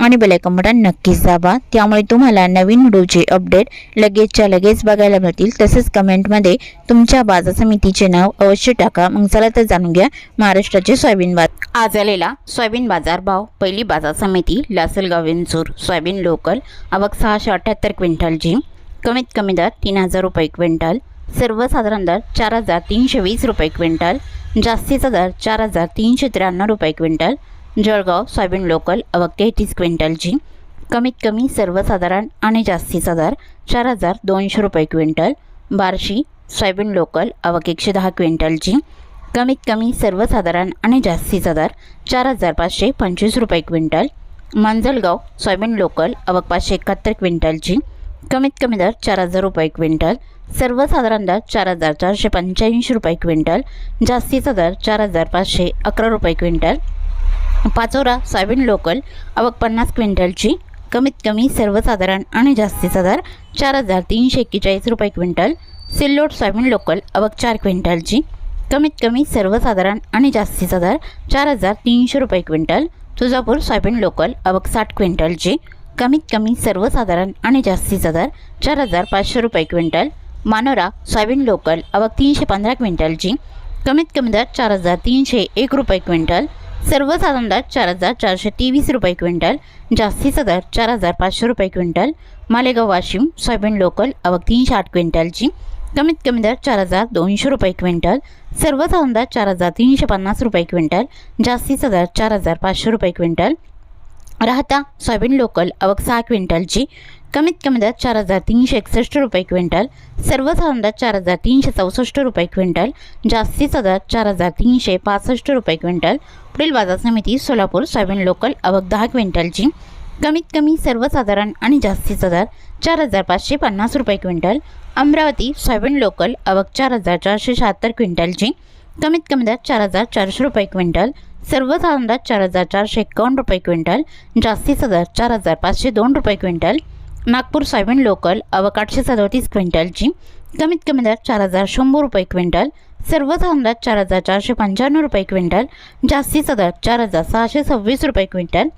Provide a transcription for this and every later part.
आणि bell icon button नक्कीच दाबा. त्यामुळे तुम्हाला नवीन व्हिडिओचे अपडेट लगेचच्या लगेच बघायला मिळतील. तसेच कमेंटमध्ये तुमच्या बाजार समितीचे नाव अवश्य टाका. मग चला तर जाणून घ्या महाराष्ट्राचे सोयाबीन बाजार. आज आलेला सोयाबीन बाजार भाव पहिली बाजार समिती लासलगाव विंचूर सोयाबीन लोकल आवक सहाशे अठ्ठ्याहत्तर क्विंटलची कमीत कमी दर तीन हजार रुपये क्विंटल. सर्वसाधारण दर चार हजार तीनशे वीस रुपये क्विंटल. जास्तीचा दर चार हजार तीनशे त्र्याण्णव रुपये क्विंटल. जळगाव सोयाबीन लोकल आवक तीस क्विंटलची. कमीत कमी सर्वसाधारण आणि जास्तीचा दर चार हजार दोनशे रुपये क्विंटल. बार्शी सोयाबीन लोकल आवक एकशे दहा क्विंटलची. कमीत कमी सर्वसाधारण आणि जास्तीचा दर चार हजार पाचशे पंचवीस रुपये क्विंटल. मंजलगाव सोयाबीन लोकल अवक पाचशे एकाहत्तर क्विंटलची. कमीत कमी दर चार हजार रुपये क्विंटल. सर्वसाधारण दर चार हजार चारशे पंच्याऐंशी रुपये क्विंटल. जास्तीचा दर चार हजार पाचशे अकरा रुपये क्विंटल. पाचोरा सोयाबीन लोकल आवक पन्नास क्विंटलची कमीत कमी सर्वसाधारण आणि जास्तीचा दर चार हजार तीनशे एक्केचाळीस रुपये क्विंटल सिल्लोड सोयाबीन लोकल आवक चार क्विंटलची कमीत कमी सर्वसाधारण आणि जास्तीचा दर चार हजार तीनशे रुपये क्विंटल तुळजापूर सोयाबीन लोकल आवक साठ क्विंटलची कमीत कमी सर्वसाधारण आणि जास्तीचा दर चार हजार पाचशे रुपये क्विंटल मानोरा सोयाबीन लोकल आवक तीनशे पंधरा क्विंटलची कमीत कमी दर चार हजार तीनशे एक रुपये क्विंटल सर्वसाधारण दर चार हजार चारशे तेवीस रुपये क्विंटल जास्तीचा दर चार हजार पाचशे रुपये quintal Malegaon Washim soybean local आवक तीनशे आठ क्विंटलची कमीत कमी दर चार हजार दोनशे रुपये क्विंटल सर्वसाधारण दर चार हजार तीनशे पन्नास रुपये क्विंटल जास्तीचा दर चार हजार पाचशे रुपये क्विंटल. राहता सोयाबीन लोकल आवक सहा क्विंटलची कमीत कमी दर चार हजार तीनशे एकसष्ट रुपये क्विंटल सर्वसाधारण दर चार हजार तीनशे चौसष्ट रुपये क्विंटल जास्तीचा दर चार हजार तीनशे पासष्ट रुपये क्विंटल. पुढील बाजार समिती सोलापूर सोयाबीन लोकल आवक दहा क्विंटलची. कमीत कमी सर्वसाधारण आणि जास्तीचा दर चार हजार पाचशे पन्नास रुपये क्विंटल. अमरावती सोयाबीन लोकल आवक चार हजार चारशे शहात्तर क्विंटलची. कमीत कमी दर चार हजार चारशे रुपये क्विंटल. सर्वसाधारण दर चार हजार चारशे एकावन्न रुपये क्विंटल. जास्तीचा दर चार हजार पाचशे दोन रुपये क्विंटल. नागपूर सोयाबीन लोकल अवक आठशे सदोतीस क्विंटलची कमीत कमी दर चार हजार शंभर रुपये क्विंटल सर्वच अंदाज चार हजार चारशे पंच्याण्णव रुपये क्विंटल जास्तीचा दर चार हजार सहाशे सव्वीस रुपये क्विंटल.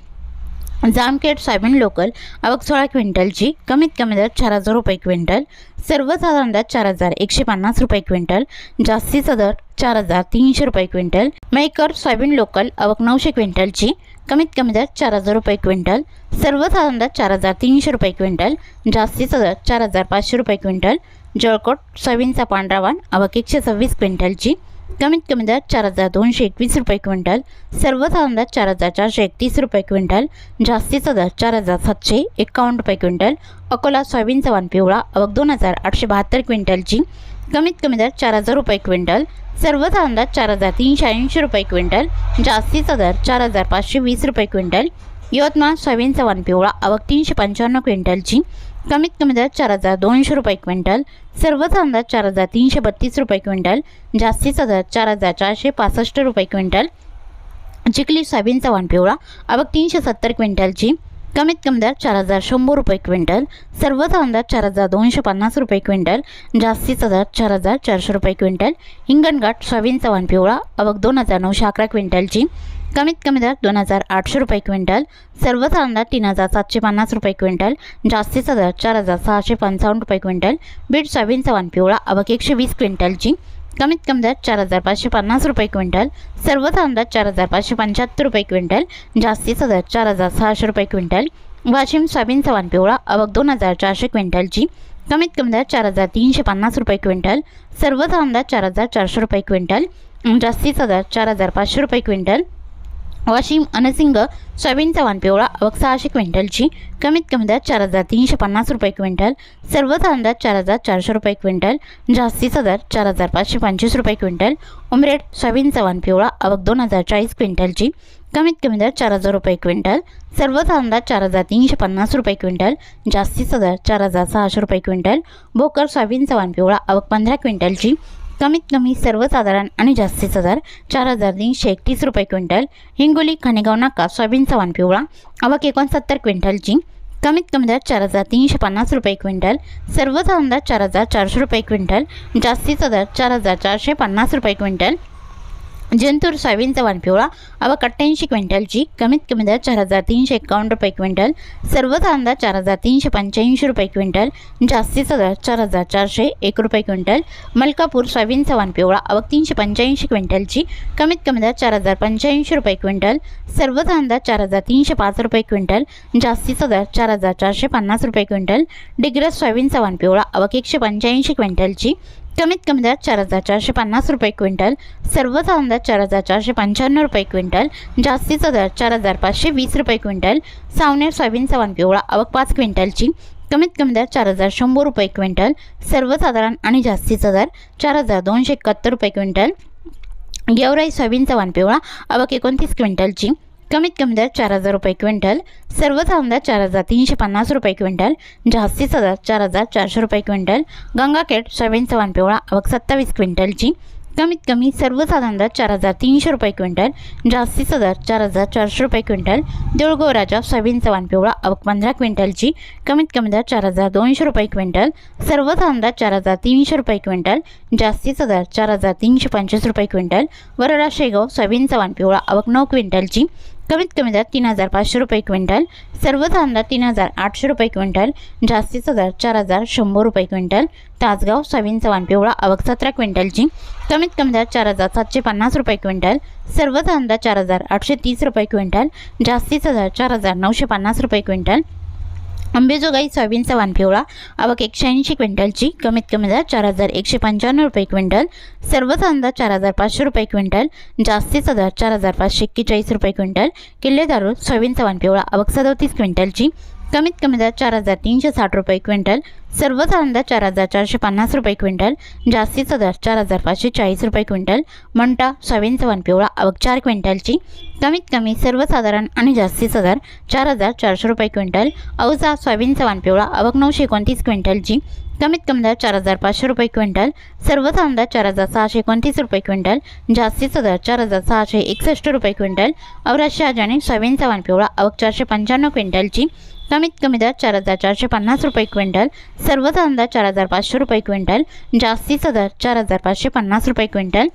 जामखेड सोयाबीन लोकल आवक सोळा क्विंटलची कमीत कमी दर चार हजार रुपये क्विंटल सर्वसाधारण दर चार हजार एकशे पन्नास रुपये क्विंटल जास्तीचा दर चार हजार तीनशे रुपये क्विंटल. मेकर सोयाबीन लोकल आवक नऊशे क्विंटलची कमीत कमी दर चार हजार रुपये क्विंटल सर्वसाधारण दर चार हजार तीनशे रुपये क्विंटल जास्तीचा दर चार हजार पाचशे रुपये क्विंटल जळकोट सोयाबीनचा पांढरावान आवक एकशे सव्वीस क्विंटलची कमीत कमी दर चार हजार दोनशे एकवीस रुपये क्विंटल सर्वसाधारण दर चार हजार चारशे एकतीस रुपये क्विंटल जास्तीचा दर चार हजार सातशे एकावन्न रुपये क्विंटल अकोला सोयाबीनचा वाण पिवळा आवक दोन हजार आठशे बहात्तर क्विंटलची कमीत कमी दर चार हजार रुपये क्विंटल सर्वसाधारण दर चार हजार तीनशे ऐंशी रुपये क्विंटल जास्तीचा दर चार हजार पाचशे वीस रुपये क्विंटल यवतमाळ सोयाबीनचा वाण पिवळा आवक तीनशे पंच्याण्णव क्विंटलची कमीत कमी दर चार हजार दोनशे रुपये क्विंटल सर्वसाधारण अंदाज चार हजार तीनशे बत्तीस रुपये क्विंटल जास्तीचा दर चार हजार चारशे पासष्ट रुपये क्विंटल चिखली सोयाबीनचा वाण पिवळा आवक तीनशे सत्तर क्विंटलची कमीत कमी दर चार हजार शंभर रुपये क्विंटल सर्वचा दर चार हजार दोनशे पन्नास रुपये क्विंटल जास्तीचा दर चार हजार चारशे रुपये क्विंटल हिंगणघाट सोयाबीनचा वन पिवळा आवक दोन हजार नऊशे अकरा क्विंटलची. कमीत कमी दर दोन हजार आठशे रुपये क्विंटल सर्वसाधारण दर तीन हजार सातशे पन्नास रुपये क्विंटल जास्तीचा दर चार हजार सहाशे पंचावन्न रुपये क्विंटल बीड सोयाबीनचा वन पिवळा आवक एकशे वीस क्विंटलची. कमीत कमी दर चार हजार पाचशे पन्नास रुपये क्विंटल सर्वसाधारण दर चार हजार पाचशे पंच्याहत्तर रुपये क्विंटल जास्तीचा दर चार हजार सहाशे रुपये क्विंटल वाशिम सोयाबीन सवान पिवळा आवक दोन हजार चारशे क्विंटलची कमीत कमी दर चार हजार तीनशे पन्नास रुपये क्विंटल सर्वसाधारण दर चार हजार चारशे रुपये क्विंटल जास्तीचा दर चार हजार पाचशे रुपये क्विंटल वाशिम अनसिंग सोयाबीन चव्हाण पिवळा आवक सहाशे क्विंटलची कमीत कमी दर चार हजार तीनशे पन्नास रुपये क्विंटल. सर्वच अंदाज चार हजार चारशे रुपये क्विंटल. जास्तीचा दर चार हजार पाचशे पंचवीस रुपये क्विंटल. उमरेड सोयाबीन चव्हाण पिवळा आवक दोन हजार चाळीस क्विंटलची. कमीत कमी दर चार हजार रुपये क्विंटल. सर्वच अंदाज चार हजार तीनशे पन्नास रुपये क्विंटल. जास्तीचा दर चार हजार सहाशे रुपये क्विंटल. भोकर सोयाबीन चव्हाण पिवळा आवक पंधरा क्विंटलची. कमीत कमी सर्वसाधारण आणि जास्तीचा दर चार हजार तीनशे एकतीस रुपये क्विंटल हिंगोली खाणेगाव नाका सोयाबीन वाण पिवळा आवक एकोणसत्तर क्विंटलची कमीत कमी दर चार हजार तीनशे पन्नास रुपये क्विंटल सर्वसाधारण दर चार हजार चारशे रुपये क्विंटल जास्तीचा दर चार हजार चारशे पन्नास रुपये क्विंटल जंतूर सोयाबीनचा चव्हाण पिवळा आवक अठ्ठ्याऐंशी क्विंटलची कमीत कमी दर चार हजार तीनशे एकावन्न रुपये क्विंटल सर्वच अंदाज चार हजार तीनशे पंच्याऐंशी रुपये क्विंटल जास्तीचा दर चार हजार चारशे एक रुपये क्विंटल मलकापूर सोयाबीनचा चव्हाण पिवळा आवक तीनशे पंच्याऐंशी क्विंटलची कमीत कमी दर चार हजार पंच्याऐंशी रुपये क्विंटल सर्वच अंदाज चार हजार तीनशे पाच रुपये क्विंटल जास्तीचा दर चार हजार चारशे पन्नास रुपये क्विंटल डिग्रस सोयाबीनचा चव्हाण पिवळा आवक एकशे पंच्याऐंशी क्विंटलची कमीत कमी दरात चार हजार चारशे पन्नास रुपये क्विंटल सर्वसाधारण दरात चार हजार चारशे पंच्याण्णव रुपये क्विंटल जास्तीचा दर चार हजार पाचशे वीस रुपये क्विंटल सावनेर सोयाबीन सवान पिवळा आवक पाच क्विंटलची कमीत कमी दर चार हजार शंभर रुपये क्विंटल सर्वसाधारण आणि जास्तीचा दर चार हजार दोनशे एकाहत्तर रुपये क्विंटल गेवराई सोयाबीन सवान पिवळा आवक एकोणतीस क्विंटलची कमीत कमी दर चार हजार रुपये क्विंटल सर्वसाधारण दर चार हजार तीनशे पन्नास रुपये क्विंटल जास्तीचा दर चार हजार चारशे रुपये क्विंटल गंगाखेड सोयाबीन चव्हाण पिवळा आवक सत्तावीस क्विंटलची. कमीत कमी सर्वसाधारण दर चार हजार तीनशे रुपये क्विंटल जास्तीचा दर चार हजार चारशे रुपये क्विंटल देऊळगाव राजा सोयाबीन चव्हाण पिवळा आवक पंधरा क्विंटलची. कमीत कमी दर चार हजार दोनशे रुपये क्विंटल सर्वसाधारण दर चार हजार तीनशे रुपये क्विंटल जास्तीचा दर चार हजार तीनशे पंचवीस रुपये क्विंटल वरोडा शेगाव सोयाबीन चव्हाण पिवळा आवक नऊ क्विंटलची. कमीत कमी दर तीन हजार पाचशे रुपये क्विंटल सर्व कांदा तीन हजार आठशे रुपये क्विंटल जास्तीचा दर चार हजार शंभर रुपये क्विंटल तासगाव सोयाबीन चव्हाण पिवळा आवक सतरा क्विंटलची कमीत कमी दर चार हजार सातशे पन्नास रुपये क्विंटल सर्व कांदा चार हजार आठशे तीस रुपये क्विंटल जास्तीचा दर चार हजार नऊशे पन्नास रुपये क्विंटल अंबेजोगाई सोयाबीन चव्हाण पिवळा आवक एकशे ऐंशी क्विंटलची कमीत कमी दर चार हजार एकशे पंच्याण्णव रुपये क्विंटल सर्वच अंदाज चार हजार पाचशे रुपये क्विंटल जास्तीचा दर चार हजार पाचशे एक्केचाळीस रुपये क्विंटल किल्लेदारू सोयाबीन चव्हाण पिवळा आवक सदोतीस क्विंटलची कमीत कमी दर चार हजार तीनशे साठ रुपये क्विंटल सर्वसाधारण दर चार हजार चारशे पन्नास रुपये क्विंटल जास्तीचा दर चार हजार पाचशे चाळीस रुपये क्विंटल मंटा सोयाबीनचा वन पिवळा आवक चार क्विंटलची. कमीत कमी सर्वसाधारण आणि जास्तीचा दर चार हजार चारशे रुपये क्विंटल अवसा सोयाबीन वन पिवळा आवक नऊशे एकोणतीस क्विंटलची. कमीत कमी दर चार हजार पाचशे रुपये क्विंटल सर्वसाधारण दर चार हजार सहाशे एकोणतीस रुपये क्विंटल जास्तीचा दर चार हजार सहाशे एकसष्ट रुपये क्विंटल औराज शहाजाने सोयाबीनचा वन पिवळा आवक चारशे पंच्याण्णव क्विंटलची. कमीत कमी दर चार हजार चारशे पन्नास रुपये क्विंटल सर्व दर चार हजार पाचशे रुपये क्विंटल जास्तीचा दर चार हजार पाचशे पन्नास रुपये क्विंटल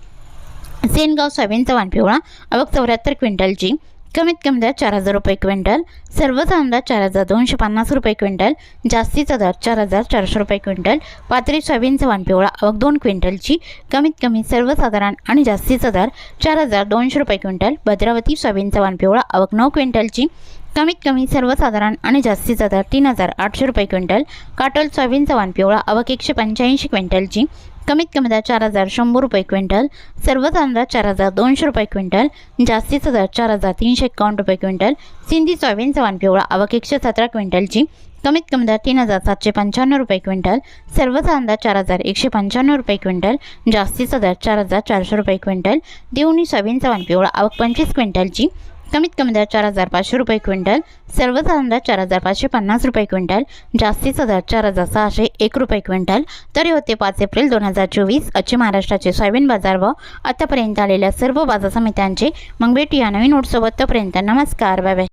सेनगाव सोयाबीनचा चव्हाण पिवळा आवक चौऱ्याहत्तर क्विंटलची कमीत कमी दर चार हजार रुपये क्विंटल सर्वचा अंदाज चार हजार दोनशे पन्नास रुपये क्विंटल जास्तीचा दर चार हजार चारशे रुपये क्विंटल पात्री सोयाबीनचा वाण पिवळा अवघ दोन क्विंटलची कमीत कमी सर्वसाधारण आणि जास्तीचा दर चार हजार दोनशे रुपये क्विंटल भद्रावती सोयाबीनचा वाण पिवळा आवक नऊ क्विंटलची कमीत कमी सर्वसाधारण आणि जास्तीचा दर तीन हजार आठशे रुपये क्विंटल काटोल सोयाबीनचा वाण पिवळा आवक एकशे पंच्याऐंशी क्विंटलची कमीत कमी दर चार हजार शंभर रुपये क्विंटल सर्वच अंदाज चार हजार दोनशे रुपये क्विंटल जास्तीचा दर चार हजार तीनशे एकावन्न रुपये क्विंटल सिंधी सोयाबीन चव्हाण पिवळा आवक एकशे सतरा क्विंटलची कमीत कमी दर तीन हजार सातशे पंच्याण्णव रुपये क्विंटल सर्वच अंदाज चार हजार एकशे पंच्याण्णव रुपये क्विंटल जास्तीचा दर चार हजार चारशे रुपये क्विंटल देवणी सोयाबीन चव्हाण पिवळा आवक पंचवीस क्विंटलची कमीत कमी दर चार हजार पाचशे रुपये क्विंटल सर्वसाधारण दर चार हजार पाचशे पन्नास रुपये क्विंटल जास्तीचा दर चार हजार सहाशे एक रुपये क्विंटल. तरी होते पाच एप्रिल दोन हजार चोवीस आजचे महाराष्ट्राचे सोयाबीन बाजार व आतापर्यंत आलेल्या सर्व बाजार समित्यांचे मग भेटूया नवीन नोटसोबत तोपर्यंत नमस्कार बाय बाय.